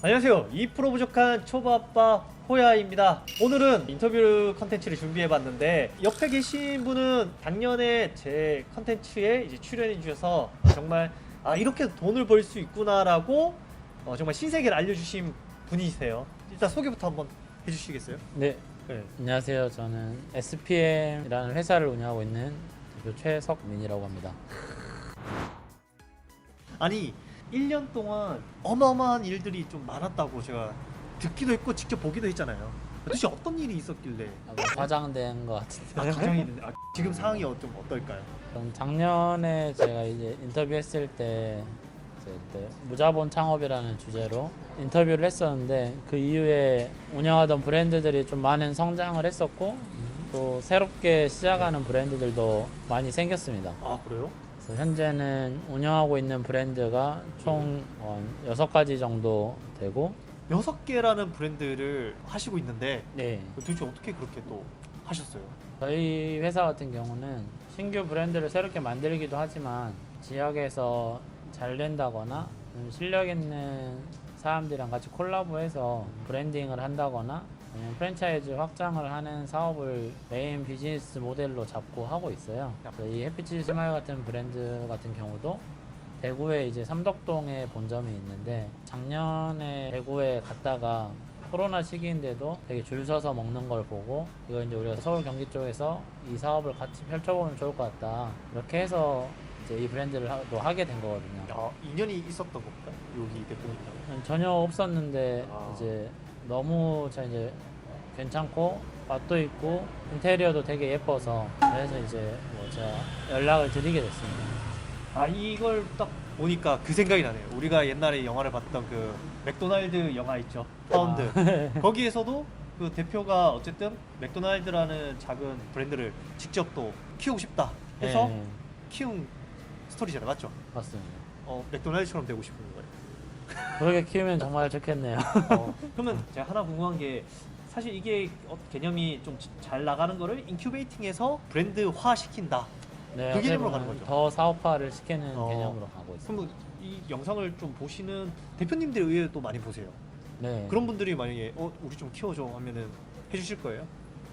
안녕하세요. 2% 부족한 초밥바 호야입니다. 오늘은 인터뷰 컨텐츠를 준비해봤는데 옆에 계신 분은 작년에 제 컨텐츠에 이제 출연해 주셔서 정말 아 이렇게 돈을 벌 수 있구나라고 어, 정말 신세계를 알려주신 분이세요. 일단 소개부터 한번 해주시겠어요? 네, 네. 안녕하세요. 저는 SPM이라는 회사를 운영하고 있는 대표 최석민이라고 합니다. 아니 1년 동안 어마어마한 일들이 좀 많았다고 제가 듣기도 했고 직접 보기도 했잖아요. 도대체 어떤 일이 있었길래 아, 뭐 과장된 것 같은데. 아, 가정이 있는데 아, 지금 상황이 어- 좀 어떨까요? 그럼 작년에 제가 이제 인터뷰했을 때 이제 그때 무자본 창업이라는 주제로 인터뷰를 했었는데 그 이후에 운영하던 브랜드들이 좀 많은 성장을 했었고 또 새롭게 시작하는 브랜드들도 많이 생겼습니다. 아 그래요? 현재는 운영하고 있는 브랜드가 총 어, 6가지 정도 되고 여섯 개라는 브랜드를 하시고 있는데 네. 도대체 어떻게 그렇게 또 하셨어요? 저희 회사 같은 경우는 신규 브랜드를 새롭게 만들기도 하지만 지역에서 잘 된다거나 좀 실력 있는 사람들이랑 같이 콜라보해서 브랜딩을 한다거나 아니면 프랜차이즈 확장을 하는 사업을 메인 비즈니스 모델로 잡고 하고 있어요. 이 해피치 스마일 같은 브랜드 같은 경우도 대구에 이제 삼덕동에 본점이 있는데 작년에 대구에 갔다가 코로나 시기인데도 되게 줄 서서 먹는 걸 보고 이거 이제 우리가 서울 경기 쪽에서 이 사업을 같이 펼쳐보면 좋을 것 같다 이렇게 해서 이제 이 브랜드를 하, 또 하게 된 거거든요. 야, 인연이 있었던 겁니까? 여기 대표님하고 전혀 없었는데 아. 이제 너무 저 이제 괜찮고 맛도 있고 인테리어도 되게 예뻐서 그래서 이제 뭐 제가 연락을 드리게 됐습니다. 아 이걸 딱 보니까 그 생각이 나네요. 우리가 옛날에 영화를 봤던 그 맥도날드 영화 있죠. 파운드. 거기에서도 그 대표가 어쨌든 맥도날드라는 작은 브랜드를 직접 또 키우고 싶다 해서 네, 키운 스토리잖아요. 맞죠? 맞습니다. 어, 맥도날드처럼 되고 싶은 거예요. 그렇게 키우면 정말 좋겠네요. 어, 그러면 제가 하나 궁금한 게 사실 이게 어, 개념이 좀 잘 나가는 거를 인큐베이팅해서 브랜드화 시킨다. 네, 그 개념으로 가는 거죠. 더 사업화를 시키는 어. 개념으로 가고 있습니다. 그러면 이 영상을 좀 보시는 대표님들 의외로 또 많이 보세요. 네. 그런 분들이 만약에 어 우리 좀 키워줘 하면은 해주실 거예요?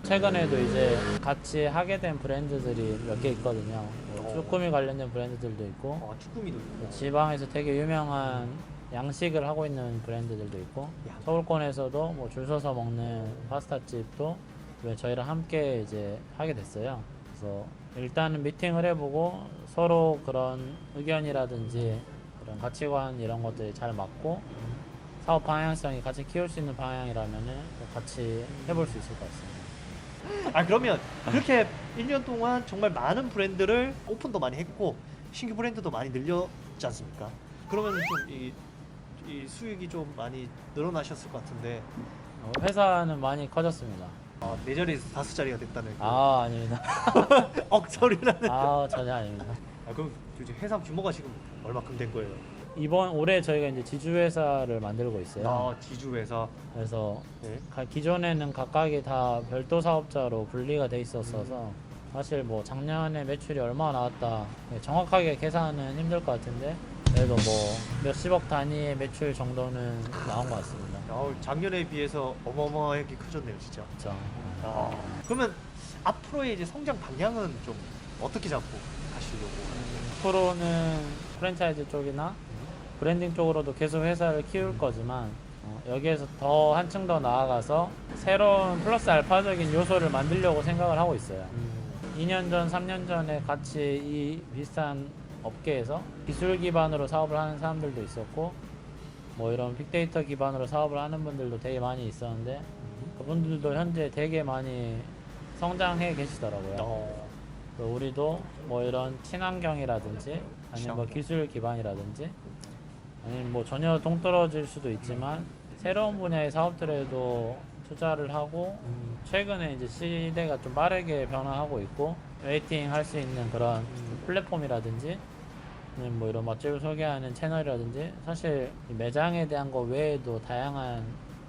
최근에도 이제 같이 하게 된 브랜드들이 몇 개 있거든요. 뭐 어. 쭈꾸미 관련된 브랜드들도 있고 아 쭈꾸미도 있고. 지방에서 되게 유명한 양식을 하고 있는 브랜드들도 있고 야. 서울권에서도 뭐 줄 서서 먹는 파스타 집도 왜 저희랑 함께 이제 하게 됐어요. 그래서 일단은 미팅을 해보고 서로 그런 의견이라든지 그런 가치관 이런 것들이 잘 맞고 사업 방향성이 같이 키울 수 있는 방향이라면은 또 같이 해볼 수 있을 것 같습니다. 아 그러면 그렇게 1년 동안 정말 많은 브랜드를 오픈도 많이 했고 신규 브랜드도 많이 늘렸지 않습니까? 그러면 좀이 이 수익이 좀 많이 늘어나셨을 것 같은데 어, 회사는 많이 커졌습니다. 아, 네 자리에서 다섯 자리가 됐다는 그 아 아닙니다. 억소리라는. 아 전혀 아닙니다. 아 그럼 이제 회사 규모가 지금 얼마큼 된 거예요? 이번 올해 저희가 이제 지주 회사를 만들고 있어요. 아 지주 회사. 그래서 네. 가- 기존에는 각각이 다 별도 사업자로 분리가 돼 있었어서 사실 뭐 작년에 매출이 얼마 나왔다 네, 정확하게 계산은 힘들 것 같은데 그래도 뭐 몇십억 단위의 매출 정도는 나온 것 같습니다. 아, 작년에 비해서 어마어마하게 커졌네요, 진짜. 그렇죠. 아, 그러면 앞으로의 이제 성장 방향은 좀 어떻게 잡고 가시려고. 앞으로는 프랜차이즈 쪽이나 브랜딩 쪽으로도 계속 회사를 키울 거지만 어, 여기에서 더 한층 더 나아가서 새로운 플러스 알파적인 요소를 만들려고 생각을 하고 있어요. 2년 전, 3년 전에 같이 이 비슷한 업계에서 기술 기반으로 사업을 하는 사람들도 있었고 뭐 이런 빅데이터 기반으로 사업을 하는 분들도 되게 많이 있었는데 그분들도 현재 되게 많이 성장해 계시더라고요. 어, 그래서 우리도 뭐 이런 친환경이라든지 아니면 뭐. 기술 기반이라든지 아니면 뭐 전혀 동떨어질 수도 있지만 새로운 분야의 사업들에도 투자를 하고 최근에 이제 시대가 좀 빠르게 변화하고 있고 웨이팅 할 수 있는 그런 플랫폼이라든지 아니면 뭐 이런 맛집을 소개하는 채널이라든지 사실 이 매장에 대한 거 외에도 다양한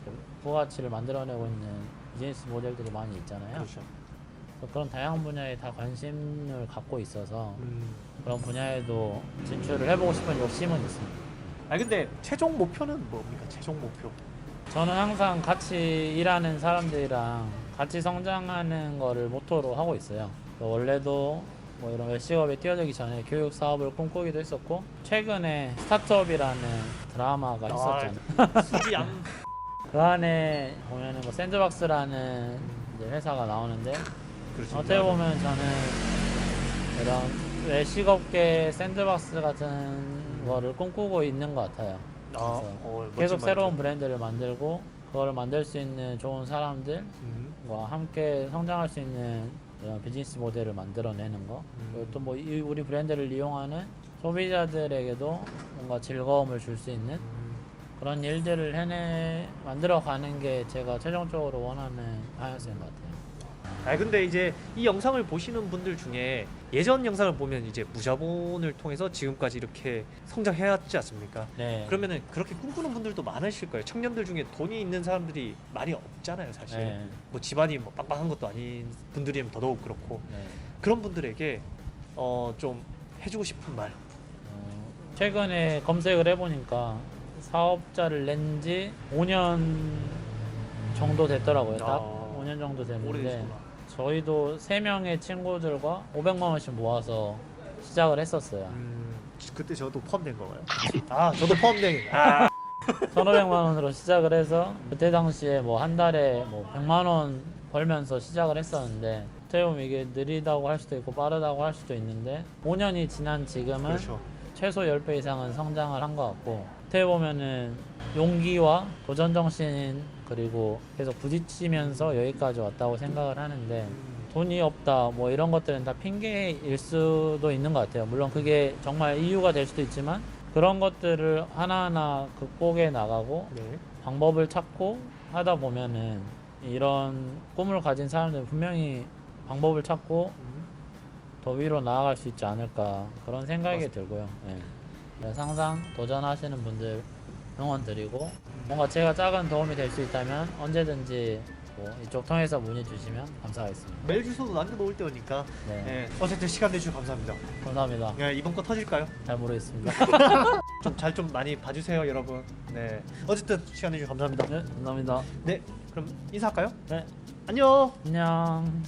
그 부가가치를 만들어내고 있는 비즈니스 모델들이 많이 있잖아요. 그렇죠. 그래서 그런 다양한 분야에 다 관심을 갖고 있어서 음, 그런 분야에도 진출을 해보고 싶은 욕심은 있습니다. 아 근데 최종 목표는 뭡니까? 최종 목표. 저는 항상 같이 일하는 사람들이랑 같이 성장하는 거를 모토로 하고 있어요. 원래도 뭐 이런 웹식업에 뛰어들기 전에 교육 사업을 꿈꾸기도 했었고 최근에 스타트업이라는 드라마가 있었잖아요. 수지 양. 그 안에 보면은 뭐 샌드박스라는 이제 회사가 나오는데 그렇죠. 어떻게 보면 저는 이런 외식업계 샌드박스 같은 거를 꿈꾸고 있는 것 같아요. 아, 그래서 어, 멋진 계속 새로운. 브랜드를 만들고 그거를 만들 수 있는 좋은 사람들과 음. 함께 성장할 수 있는 이런 비즈니스 모델을 만들어내는 거 음. 그리고 또 뭐 우리 브랜드를 이용하는 소비자들에게도 뭔가 즐거움을 줄 수 있는 음. 그런 일들을 해내 만들어 가는 게 제가 최종적으로 원하는 방향성인 것 같아요. 아 근데 이제 이 영상을 보시는 분들 중에 예전 영상을 보면 이제 무자본을 통해서 지금까지 이렇게 성장해왔지 않습니까? 네. 그러면은 그렇게 꿈꾸는 분들도 많으실 거예요. 청년들 중에 돈이 있는 사람들이 많이 없잖아요, 사실. 네. 뭐 집안이 뭐 빵빵한 것도 아닌 분들이면 더더욱 그렇고 네. 그런 분들에게 어 좀 해주고 싶은 말. 어, 최근에 검색을 해보니까 사업자를 낸 지 5년 정도 됐더라고요. 딱 아, 5년 정도 됐는데 오래되시구나. 저희도 3명의 친구들과 500만 원씩 모아서 시작을 했었어요. 음, 그때 저도 포함된 건가요? 아, 저도 포함된. 아, 1,500만 원으로 시작을 해서 그때 당시에 뭐 한 달에 뭐 100만 원 벌면서 시작을 했었는데 어떻게 보면 이게 느리다고 할 수도 있고 빠르다고 할 수도 있는데 5년이 지난 지금은 그렇죠. 최소 10배 이상은 성장을 한 것 같고 어떻게 보면은 용기와 도전 정신 그리고 계속 부딪히면서 여기까지 왔다고 생각을 하는데 음, 돈이 없다 뭐 이런 것들은 다 핑계일 수도 있는 것 같아요 물론 그게 정말 이유가 될 수도 있지만 그런 것들을 하나하나 극복해 나가고 네. 방법을 찾고 하다 보면은 이런 꿈을 가진 사람들은 분명히 방법을 찾고 음, 더 위로 나아갈 수 있지 않을까 그런 생각이 들고요. 예. 그래서 항상 도전하시는 분들 응원 드리고 뭔가 제가 작은 도움이 될 수 있다면 언제든지 뭐 이쪽 통해서 문의 주시면 감사하겠습니다. 메일 주소도 남겨놓을 때니까. 네, 네. 어쨌든 시간 내주셔서 감사합니다. 감사합니다. 네, 이번 거 터질까요? 잘 모르겠습니다. 좀 잘 좀 많이 봐주세요, 여러분. 네. 어쨌든 시간 내주셔서 감사합니다. 네, 감사합니다. 네. 그럼 인사할까요? 네, 안녕. 안녕.